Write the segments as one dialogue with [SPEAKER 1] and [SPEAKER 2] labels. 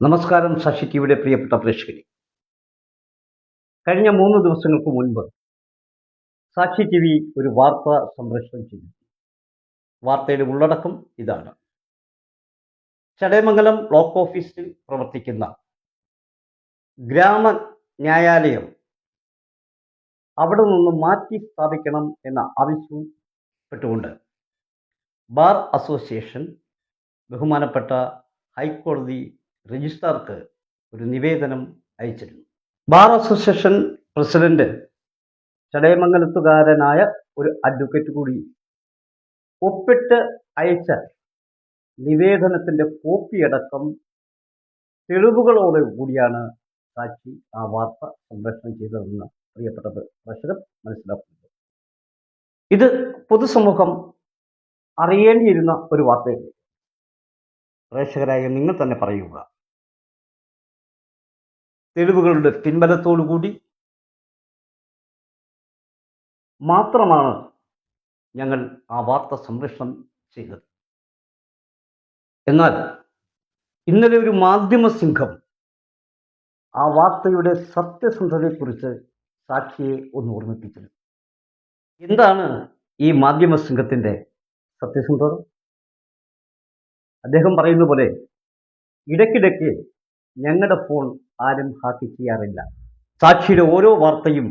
[SPEAKER 1] നമസ്കാരം ശശി ടിവിയുടെ പ്രിയപ്പെട്ട പ്രേക്ഷകരെ. കഴിഞ്ഞ മൂന്ന് ദിവസങ്ങൾക്ക് മുൻപ് സാക്ഷി ടി വി ഒരു വാർത്ത സംപ്രേഷണം ചെയ്തു. വാർത്തയുടെ ഉള്ളടക്കം ഇതാണ്. ചടയമംഗലം ബ്ലോക്ക് ഓഫീസിൽ പ്രവർത്തിക്കുന്ന ഗ്രാമ ന്യായാലയം അവിടെ നിന്ന് മാറ്റി സ്ഥാപിക്കണം എന്ന ആവശ്യപ്പെട്ടുകൊണ്ട് ബാർ അസോസിയേഷൻ ബഹുമാനപ്പെട്ട ഹൈക്കോടതി രജിസ്ട്രാർക്ക് ഒരു നിവേദനം അയച്ചിരുന്നു. ബാർ അസോസിയേഷൻ പ്രസിഡന്റ് ചടയമംഗലത്തുകാരനായ ഒരു അഡ്വക്കേറ്റ് കൂടി ഒപ്പിട്ട് അയച്ച നിവേദനത്തിന്റെ കോപ്പിയടക്കം തെളിവുകളോട് കൂടിയാണ് സാക്ഷി ആ വാർത്ത സംപ്രേഷണം ചെയ്തതെന്ന് പ്രിയപ്പെട്ട പ്രേക്ഷകർ മനസ്സിലാക്കുന്നത് ഇത് പൊതുസമൂഹം അറിയേണ്ടിയിരുന്ന ഒരു വാർത്തയാണ് പ്രേക്ഷകരായ നിങ്ങൾ തന്നെ പറയുക. തെളിവുകളുടെ പിൻബലത്തോടുകൂടി മാത്രമാണ് ഞങ്ങൾ ആ വാർത്ത സംരക്ഷണം ചെയ്തത്. എന്നാൽ ഇന്നലെ ഒരു മാധ്യമ സംഘം ആ വാർത്തയുടെ സത്യസന്ധതയെക്കുറിച്ച് സാക്ഷിയെ ഒന്ന് ഓർമ്മിപ്പിക്കുന്നു എന്താണ് ഈ മാധ്യമ സംഘത്തിന്റെ സത്യസന്ധത? അദ്ദേഹം പറയുന്ന പോലെ ഇടയ്ക്കിടയ്ക്ക് ഞങ്ങളുടെ ഫോൺ ആരും ഹാക്ക് ചെയ്യാറില്ല. സാക്ഷിയുടെ ഓരോ വാർത്തയും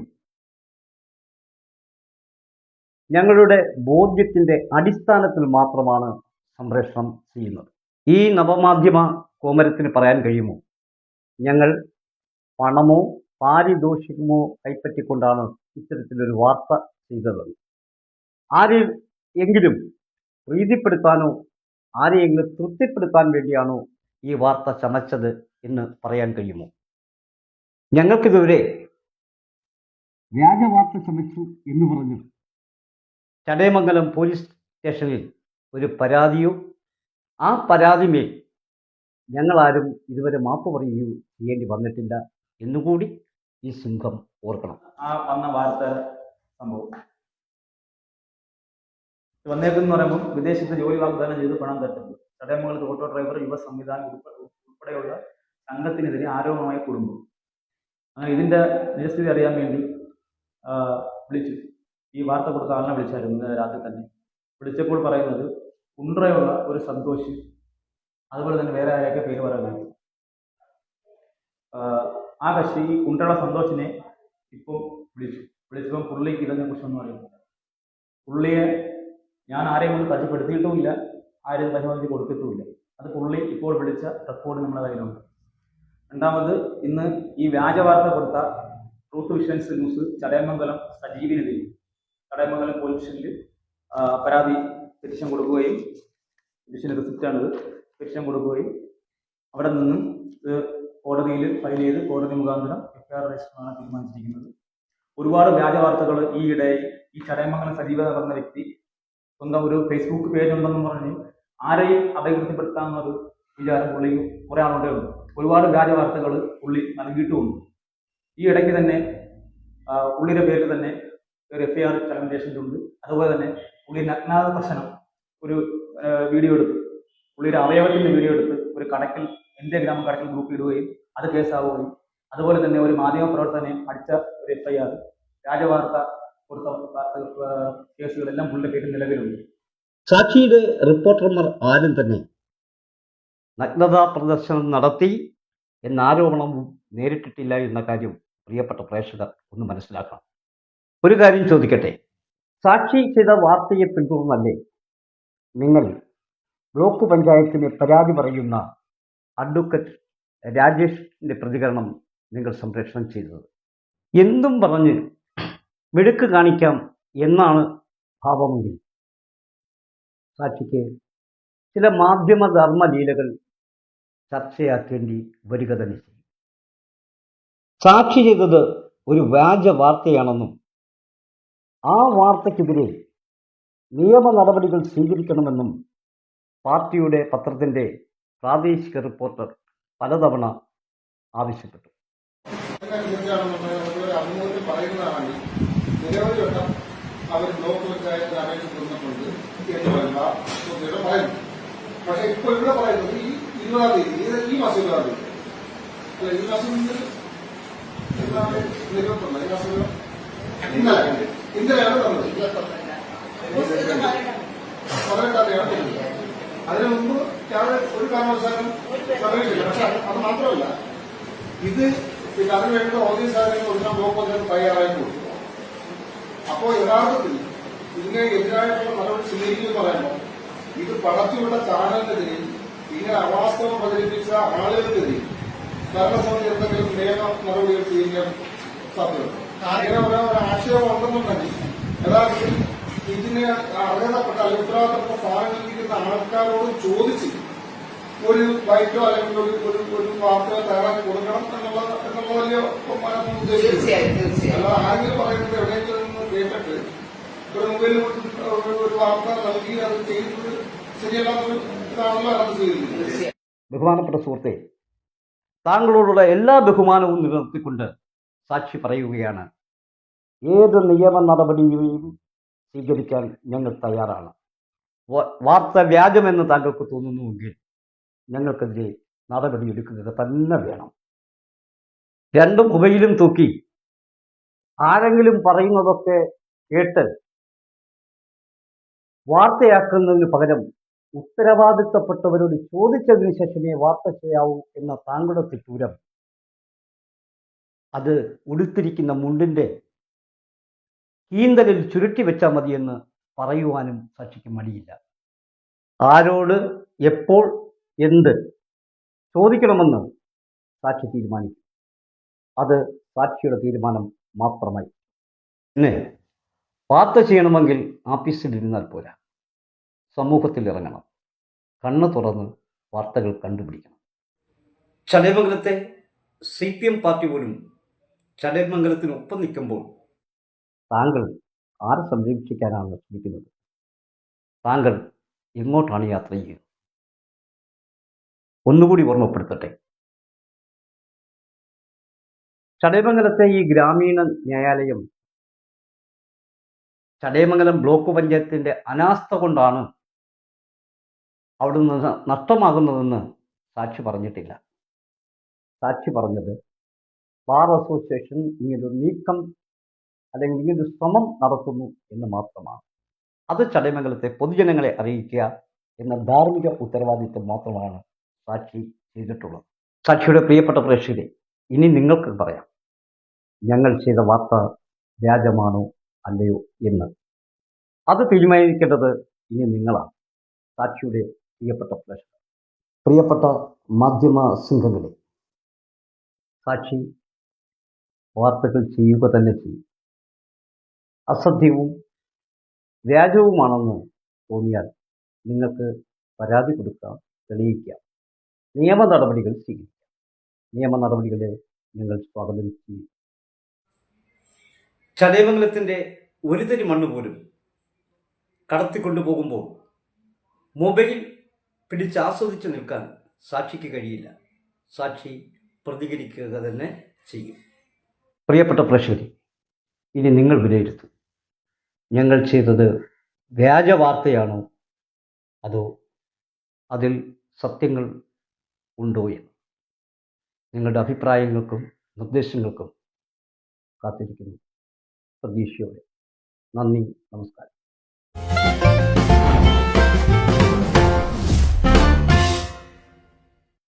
[SPEAKER 1] ഞങ്ങളുടെ ബോധ്യത്തിന്റെ അടിസ്ഥാനത്തിൽ മാത്രമാണ് സംപ്രേഷണം ചെയ്യുന്നത്. ഈ നവമാധ്യമ കോമരത്തിന് പറയാൻ കഴിയുമോ? ഞങ്ങൾ പണമോ പാരിതോഷികമോ കൈപ്പറ്റിക്കൊണ്ടാണ് ഇത്തരത്തിലൊരു വാർത്ത ചെയ്തതെന്ന് ആരെ എങ്കിലും പ്രീതിപ്പെടുത്താനോ ആരെയെങ്കിലും തൃപ്തിപ്പെടുത്താൻ വേണ്ടിയാണോ ഈ വാർത്ത ചമച്ചത് എന്ന് പറയാൻ കഴിയുമോ? ഞങ്ങൾക്കിതുവരെ വ്യാജവാർത്ത ശ്രമിച്ചു ചമച്ചു എന്ന് പറഞ്ഞു. ചടയമംഗലം പോലീസ് സ്റ്റേഷനിൽ ഒരു പരാതിയോ? ആ പരാതിമേൽ ഞങ്ങളാരും ഇതുവരെ മാപ്പ് പറയുകയോ ചെയ്യേണ്ടി വന്നിട്ടില്ല എന്നുകൂടി ഈ സിംഹം ഓർക്കണം.
[SPEAKER 2] ആ വന്ന വാർത്ത സംഭവം. വന്നേക്കെന്ന് പറയുമ്പോൾ വിദേശത്ത് ജോലി വാഗ്ദാനം ചെയ്ത് പണം തട്ടുന്നു. ചടയമംഗലത്ത് ഓട്ടോ ഡ്രൈവർ യുവ സംവിധാനം ഉൾപ്പെ- ഉൾപ്പെടെയുള്ള സംഘത്തിനെതിരെ ആരോപണമായി കുടുംബം. ഇതിന്റെ നിജസ്ഥിതി അറിയാൻ വേണ്ടി വിളിച്ചു. ഈ വാർത്ത കൊടുത്ത ആളിനെ വിളിച്ചായിരുന്നു ഇന്നലെ രാത്രി തന്നെ. വിളിച്ചപ്പോൾ പറയുന്നത് ഉണ്ട്രയുള്ള ഒരു സന്തോഷ്. അതുപോലെ തന്നെ വേറെ ആരെയൊക്കെ പേര് പറയുന്നത് ആ കക്ഷി ഈ കുണ്ടള സന്തോഷിനെ ഇപ്പം വിളിച്ചു. വിളിച്ചപ്പം പുള്ളിക്ക് ഇതിനെ കുറിച്ചൊന്നും അറിയില്ല. പുള്ളിയെ ഞാൻ ആരെയും കൊണ്ട് തട്ടിപ്പെടുത്തിയിട്ടുമില്ല ആരെയും പരിപാടി കൊടുത്തിട്ടുമില്ല. അത് പുള്ളി ഇപ്പോൾ വിളിച്ച റെക്കോർഡ് നമ്മുടെ കയ്യിലുണ്ട്. രണ്ടാമത് ഇന്ന് ഈ വ്യാജ വാർത്ത കൊടുത്ത ട്രൂത്ത് വിഷൻസ് ന്യൂസ് ചടയമംഗലം സജീവിനെതിരെ. ചടയമംഗലം പോലീസ് സ്റ്റേഷനിൽ പരാതി പെറ്റിഷൻ കൊടുക്കുകയും പെറ്റീഷന്റെ റിസിപ്റ്റാണിത് പെറ്റിഷൻ കൊടുക്കുകയും അവിടെ നിന്നും കോടതിയിൽ ഫയൽ ചെയ്ത് കോടതി മുഖാന്തരം എഫ്ഐആർ രജിസ്റ്ററാണ് തീരുമാനിച്ചിരിക്കുന്നത്. ഒരുപാട് വ്യാജ വാർത്തകൾ ഈയിടെ ഈ ചടയമംഗലം സജീവ നടന്ന വ്യക്തി സ്വന്തം ഒരു ഫേസ്ബുക്ക് പേജ് ഉണ്ടെന്ന് പറഞ്ഞ് ആരെയും അപകീർത്തിപ്പെടുത്താമെന്നൊരു വിചാരം പുള്ളി കുറെ ആളുകളുണ്ട് ഒരുപാട് വ്യാജ വാർത്തകൾ പുള്ളി നൽകിയിട്ടുമുണ്ട്. ഈ ഇടയ്ക്ക് തന്നെ പുള്ളിയുടെ പേരിൽ തന്നെ ഒരു എഫ് ഐ ആർ ചലനം അതുപോലെ തന്നെ പുള്ളി നഗ്നാഥ പ്രശ്നം ഒരു വീഡിയോ എടുത്ത് പുള്ളിയുടെ അവയവത്തിന്റെ വീഡിയോ എടുത്ത് ഒരു കടക്കിൽ എന്റെ ഗ്രാമ കടക്കിൽ ഗ്രൂപ്പ് ഇടുകയും അത് കേസാവുകയും അതുപോലെ തന്നെ ഒരു മാധ്യമ പ്രവർത്തനെ അടിച്ച ഒരു എഫ് ഐ ആർ വ്യാജവാർത്ത കൊടുത്ത കേസുകളെല്ലാം പുള്ളിയുടെ പേരിൽ നിലവിലുണ്ട്.
[SPEAKER 1] സാക്ഷിയുടെ റിപ്പോർട്ടർമാർ ആരും തന്നെ നഗ്നതാ പ്രദർശനം നടത്തി എന്ന നേരിട്ടിട്ടില്ല എന്ന കാര്യം പ്രിയപ്പെട്ട പ്രേക്ഷകർ ഒന്ന് മനസ്സിലാക്കണം. ഒരു കാര്യം ചോദിക്കട്ടെ. സാക്ഷി ചെയ്ത വാർത്തയെ പിന്തുടർന്നല്ലേ നിങ്ങൾ ബ്ലോക്ക് പഞ്ചായത്തിന് പരാതി പറയുന്ന അഡ്വക്കറ്റ് രാജേഷിന്റെ പ്രതികരണം നിങ്ങൾ സംപ്രേഷണം ചെയ്തത്? എന്തും പറഞ്ഞ് മിടുക്ക് കാണിക്കാം എന്നാണ് ഭാവമെങ്കിൽ സാക്ഷിക്ക് ചില മാധ്യമ ധർമ്മലീലകൾ ചർച്ചയാക്കേണ്ടി വരിക തന്നെ ചെയ്യും. സാക്ഷി ചെയ്തത് ഒരു വ്യാജ വാർത്തയാണെന്നും ആ വാർത്തയ്ക്കെതിരെ നിയമ നടപടികൾ സ്വീകരിക്കണമെന്നും പാർട്ടിയുടെ പത്രത്തിന്റെ പ്രാദേശിക റിപ്പോർട്ടർ പലതവണ ആവശ്യപ്പെട്ടു.
[SPEAKER 3] അവർ അപേക്ഷ എന്ന് പറയുന്ന പറയുന്നു. ഇപ്പോൾ ഇവിടെ പറയുന്നത് ഈ ഇരുപതാം തീയതി ഈ മാസം ഇരുപതാം തീയതി അല്ല ഈ മാസം ഇരുപത്തൊന്ന്. ഇതിന് അസുഖം ഇന്നലെ ഇന്നലെയാണ് തന്നത് പതിനെട്ടാം തീയതിയാണ് തന്നത് അതിനു മുമ്പ് ഒരു കാരണവശാലും സമീപിച്ചില്ല പക്ഷെ അത് മാത്രമല്ല. ഇത് പിന്നെ അതിന് വേണ്ട ഓഫീസ് സാധനങ്ങൾ കൊടുക്കാൻ പോകുമ്പോൾ തയ്യാറായി കൊടുത്തു അപ്പോ യഥാർത്ഥത്തിൽ ഇതിനെ എതിരായിട്ടുള്ള നടപടി സ്വീകരിക്കുമെന്ന് പറയുമ്പോൾ ഇത് പടച്ചുവിട്ട ചാനലിനെതിരെ ഇങ്ങനെ അവാസ്തവം പ്രചരിപ്പിച്ച ആളുകൾക്കെതിരെ ഭരണസമിതി എന്തെങ്കിലും നിയമ നടപടികൾ സ്വീകരിക്കാൻ സാധ്യതയുണ്ട്. ഇങ്ങനെ ഒരു ഒരു ആക്ഷേപം ഉണ്ടെന്നുണ്ടെങ്കിൽ യഥാർത്ഥത്തിൽ ഇതിന് അർഹതപ്പെട്ട അല്ലെങ്കിൽ ഉത്തരവാദിത്തപ്പെട്ട സ്ഥാനങ്ങളിലിരിക്കുന്ന ആൾക്കാരോട് ചോദിച്ച് ഒരു ബൈക്കോ അല്ലെങ്കിൽ ഒരു ഒരു ഒരു വാർത്തയോ തയ്യാറാക്കി കൊടുക്കണം എന്നുള്ള എന്നുള്ള വലിയ
[SPEAKER 4] തീർച്ചയായും
[SPEAKER 3] അല്ല ആരെങ്കിലും പറയുന്നത് എവിടെയെങ്കിലും നിന്ന് കേട്ടിട്ട് ഒരു മൊബൈലിൽ ഒരു- വാർത്ത നൽകി അത് ചെയ്യുന്നത് ശരിയല്ലാത്തൊരു
[SPEAKER 1] ബഹുമാനപ്പെട്ട സുഹൃത്തെ താങ്കളോടുള്ള എല്ലാ ബഹുമാനവും നിലനിർത്തിക്കൊണ്ട് സാക്ഷി പറയുകയാണ് ഏത് നിയമ നടപടിയും സ്വീകരിക്കാൻ ഞങ്ങൾ തയ്യാറാണ്. വാർത്ത വ്യാജമെന്ന് താങ്കൾക്ക് തോന്നുന്നുവെങ്കിൽ ഞങ്ങൾക്കെതിരെ നടപടിയെടുക്കുക തന്നെ വേണം. രണ്ടും മൊബൈലും തൂക്കി ആരെങ്കിലും പറയുന്നതൊക്കെ കേട്ട് വാർത്തയാക്കുന്നതിന് പകരം ഉത്തരവാദിത്തപ്പെട്ടവരോട് ചോദിച്ചതിന് ശേഷമേ വാർത്ത ചെയ്യാവൂ എന്ന താങ്കളുടെ തിട്ടൂരം അത് ഉടുത്തിരിക്കുന്ന മുണ്ടിന്റെ കീന്തലിൽ ചുരുട്ടി വെച്ചാൽ മതിയെന്ന് പറയുവാനും സാക്ഷിക്ക് മടിയില്ല. ആരോട് എപ്പോൾ എന്ത് ചോദിക്കണമെന്ന് സാക്ഷി തീരുമാനിക്കും. അത് സാക്ഷിയുടെ തീരുമാനം മാത്രമായി. പിന്നെ വാർത്ത ചെയ്യണമെങ്കിൽ ആഫീസിൽ ഇരുന്നാൽ പോരാ. സമൂഹത്തിൽ ഇറങ്ങണം കണ്ണു തുറന്ന് വാർത്തകൾ കണ്ടുപിടിക്കണം. ചടയമംഗലത്തെ സി പി എം പാർട്ടി പോലും ചടയമംഗലത്തിനൊപ്പം നിൽക്കുമ്പോൾ താങ്കൾ ആരെ സംരക്ഷിക്കാനാണ് ശ്രമിക്കുന്നത്? താങ്കൾ എങ്ങോട്ടാണ് യാത്ര ചെയ്യുന്നത് ഒന്നുകൂടി ഓർമ്മപ്പെടുത്തട്ടെ. ചടയമംഗലത്തെ ഈ ഗ്രാമീണ ന്യായാലയം ചടയമംഗലം ബ്ലോക്ക് പഞ്ചായത്തിന്റെ അനാസ്ഥ കൊണ്ടാണ് അവിടുന്ന് നിന്ന് നഷ്ടമാകുന്നതെന്ന് സാക്ഷി പറഞ്ഞിട്ടില്ല. സാക്ഷി പറഞ്ഞത് ബാർ അസോസിയേഷൻ ഇങ്ങനൊരു നീക്കം അല്ലെങ്കിൽ ഇങ്ങനൊരു ശ്രമം നടത്തുന്നു എന്ന് മാത്രമാണ്. അത് ചടയമംഗലത്തെ പൊതുജനങ്ങളെ അറിയിക്കുക എന്ന ധാർമ്മിക ഉത്തരവാദിത്വം മാത്രമാണ് സാക്ഷി ചെയ്തിട്ടുള്ളത്. സാക്ഷിയുടെ പ്രിയപ്പെട്ട പ്രേക്ഷകരെ ഇനി നിങ്ങൾക്ക് പറയാം. ഞങ്ങൾ ചെയ്ത വാർത്ത വ്യാജമാണോ അല്ലയോ എന്ന്. അത് തീരുമാനിക്കേണ്ടത് ഇനി നിങ്ങളാണ്. സാക്ഷിയുടെ പ്രിയപ്പെട്ട പ്രേക്ഷകർ പ്രിയപ്പെട്ട മാധ്യമ സിംഹങ്ങളെ സാക്ഷി വാർത്തകൾ ചെയ്യുക തന്നെ ചെയ്യും. അസത്യവും വ്യാജവുമാണെന്ന് തോന്നിയാൽ നിങ്ങൾക്ക് പരാതി കൊടുക്കാം തെളിയിക്കാം. നിയമ നടപടികൾ സ്വീകരിക്കാം. നിയമ നടപടികളെ ഞങ്ങൾ സ്വാഗതം ചെയ്യും ചടയമംഗലത്തിന്റെ ഒരു തരി മണ്ണ് പോലും കടത്തിക്കൊണ്ടുപോകുമ്പോൾ മൊബൈൽ പിടിച്ച് ആസ്വദിച്ച് നിൽക്കാൻ സാക്ഷിക്ക് കഴിയില്ല. സാക്ഷി പ്രതികരിക്കുക തന്നെ ചെയ്യും. പ്രിയപ്പെട്ട പ്രേക്ഷകരെ ഇനി നിങ്ങൾ വിലയിരുത്തും. ഞങ്ങൾ ചെയ്തത് വ്യാജ വാർത്തയാണോ അതോ അതിൽ സത്യങ്ങൾ ഉണ്ടോ എന്ന്? നിങ്ങളുടെ അഭിപ്രായങ്ങൾക്കും നിർദ്ദേശങ്ങൾക്കും കാത്തിരിക്കുന്നു. പ്രതീക്ഷയോടെ. നന്ദി നമസ്കാരം.